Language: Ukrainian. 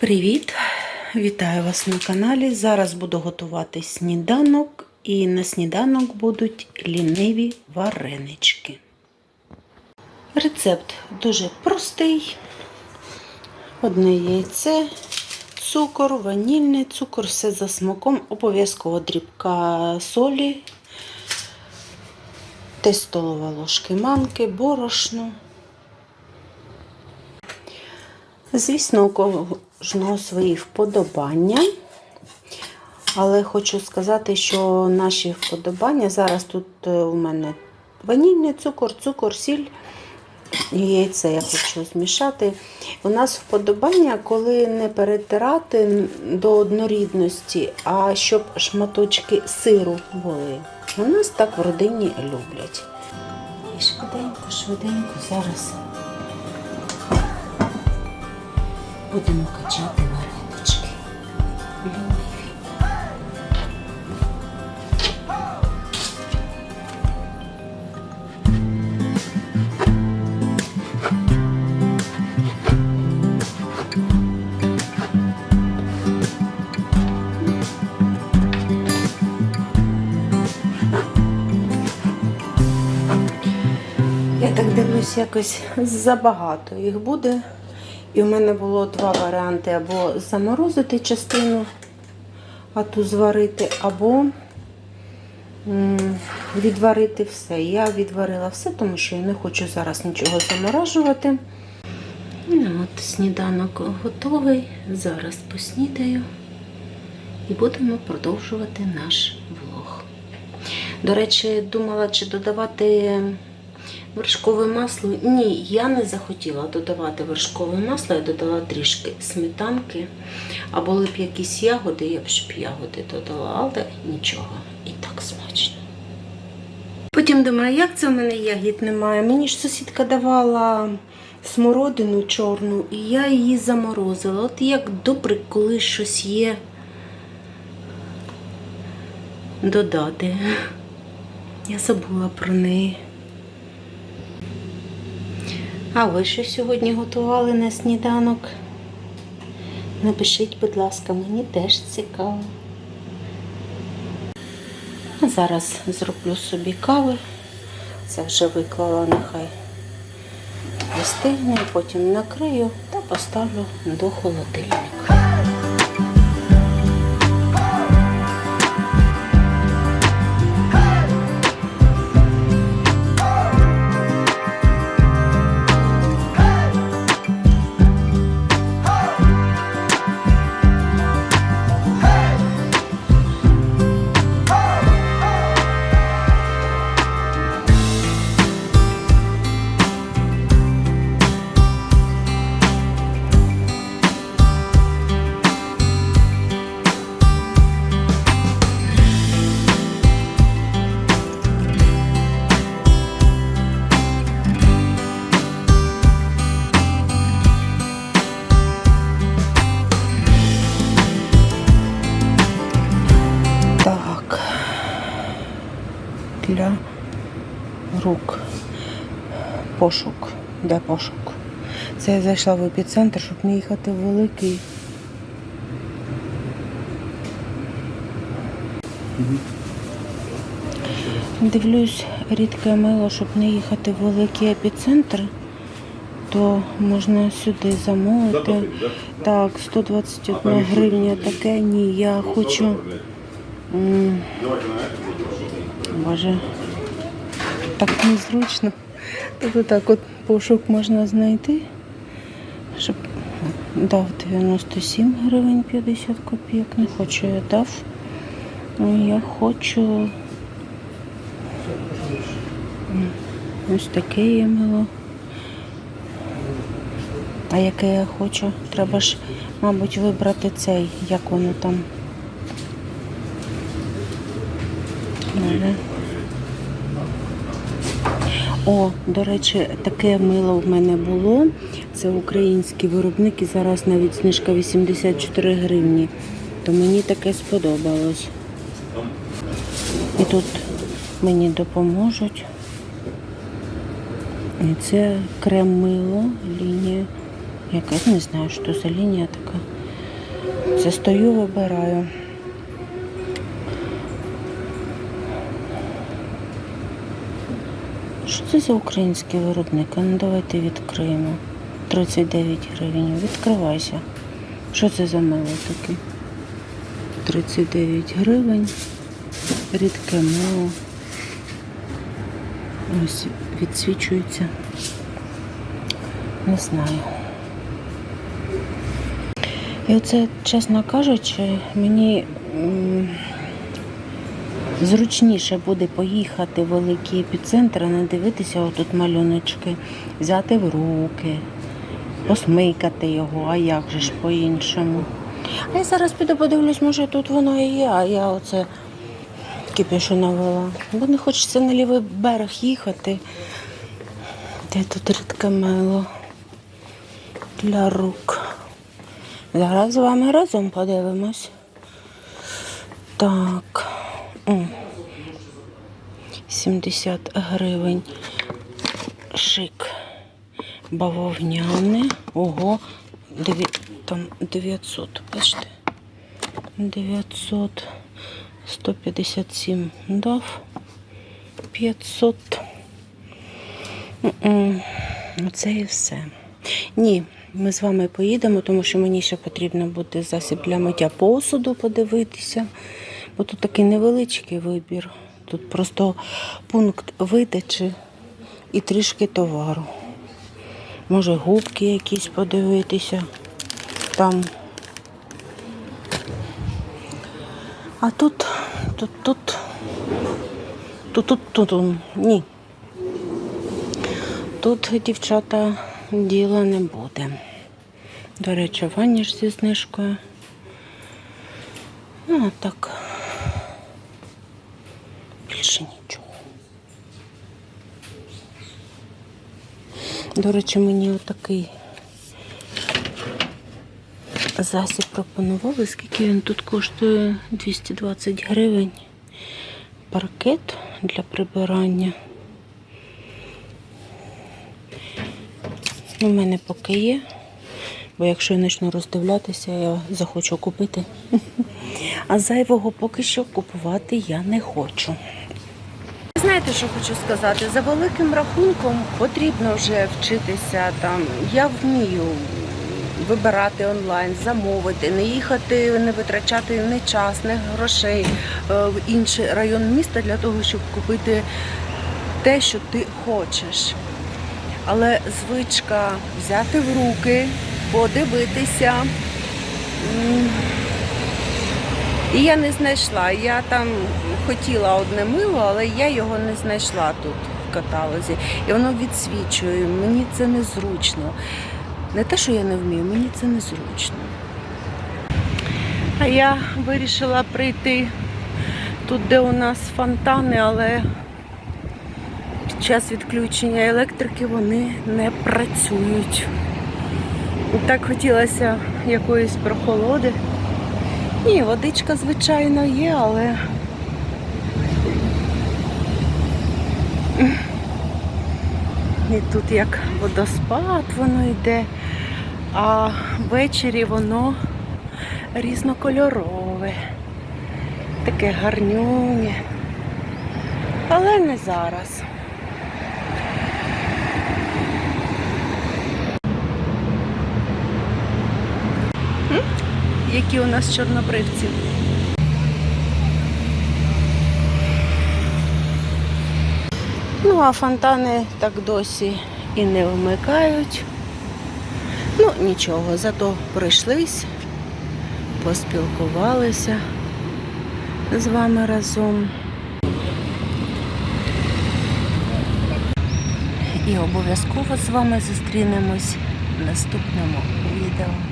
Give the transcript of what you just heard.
Привіт! Вітаю вас на каналі. Зараз буду готувати сніданок, і на сніданок будуть ліниві варенички. Рецепт дуже простий. Одне яйце, цукор, ванільний цукор, все за смаком, обов'язково дрібка солі, столова ложки манки, борошно. Звісно, у кожного свої вподобання. Але хочу сказати, що наші вподобання зараз тут е, у мене ванільний цукор, цукор, сіль і яйце я хочу змішати. У нас вподобання, коли не перетирати до однорідності, а щоб шматочки сиру були. У нас так в родині люблять. І швиденько, швиденько зараз будемо качати варенички. Я так дивлюсь, якось забагато їх буде. І в мене було два варіанти: або заморозити частину, а ту зварити, або відварити все. Я відварила все, тому що я не хочу зараз нічого заморажувати. Ну, от сніданок готовий. Зараз поснідаю і будемо продовжувати наш влог. До речі, думала, чи додавати вершкове масло. Ні, я не захотіла додавати вершкове масло, я додала трішки сметанки. А були б якісь ягоди, я б щоб ягоди додала, але нічого. І так смачно. Потім думаю, як це в мене ягід немає? Мені ж сусідка давала смородину чорну, і я її заморозила. От як добре, коли щось є додати. Я забула про неї. А ви що сьогодні готували на сніданок? Напишіть, будь ласка, мені теж цікаво. Зараз зроблю собі кави. Це вже виклала, нехай вистигне, потім накрию та поставлю до холодильника. Для рук. Пошук. Де пошук? Це я зайшла в епіцентр, щоб не їхати в великий. Дивлюсь рідке мило, щоб не їхати в великий епіцентр, то можна сюди замовити. Так, 121 гривня таке. Ні, я хочу. М, так незручно. Тобто так от пошук можна знайти, щоб дав 97 гривень 50 копійок. Не хочу я дав. Ну, Я хочу ось таке є мило. А яке я хочу? Треба ж, мабуть, вибрати цей, як воно там. Мене. О, до речі, таке мило в мене було. Це український виробник і зараз навіть знижка 84 гривні. То мені таке сподобалось. І тут мені допоможуть. І це крем мило, лінія. Якась не знаю, що за лінія така. Це стою, вибираю. Що це за український виробник? Ну давайте відкриємо. 39 гривень. Відкривайся. Що це за мило таке? 39 гривень. Рідке мило. Ось відсвічується. Не знаю. І оце, чесно кажучи, мені зручніше буде поїхати в великий епіцентр, не дивитися отут малюночки, взяти в руки, посмикати його, а як же ж по-іншому. А я зараз піду подивлюсь, може тут воно і є, а я оце кипішу навела. Бо не хочеться на лівий берег їхати. Де тут рідке мило для рук. Зараз з вами разом подивимось. Так. М. 70 гривень. Шик. Бавовняне. Ого. Деві... Там 900. Бачите? 900. 157 дав. 500. М-м. Оце і все. Ні, ми з вами поїдемо, тому що мені ще потрібно буде засіб для миття посуду подивитися. Бо тут такий невеличкий вибір. Тут просто пункт видачі і трішки товару. Може, губки якісь подивитися. Там. А тут, тут, тут, тут, тут, тут, тут, ні. Тут, дівчата, діла не буде. До речі, ваніш зі знижкою. Ну, а так. Більше нічого. До речі, мені отакий засіб пропонували. Скільки він тут коштує? 220 гривень. Паркет для прибирання. У мене поки є, бо якщо я почну роздивлятися, я захочу купити. А зайвого поки що купувати я не хочу. Знаєте, що хочу сказати? За великим рахунком потрібно вже вчитися там. Я вмію вибирати онлайн, замовити, не їхати, не витрачати ні час, ні грошей е, в інший район міста для того, щоб купити те, що ти хочеш. Але звичка взяти в руки, подивитися. І я не знайшла. Я там хотіла одне мило, але я його не знайшла тут в каталозі. І воно відсвічує. Мені це незручно. Не те, що я не вмію, мені це незручно. А я вирішила прийти тут, де у нас фонтани, але під час відключення електрики вони не працюють. І Так хотілося якоїсь прохолоди. Ні, водичка, звичайно, є, але і тут як водоспад воно йде, а ввечері воно різнокольорове, таке гарнюнє. Але не зараз. Які у нас чорнобривці? Ну, а фонтани так досі і не вмикають. Ну, нічого, зато прийшлись, поспілкувалися з вами разом. І обов'язково з вами зустрінемось в наступному відео.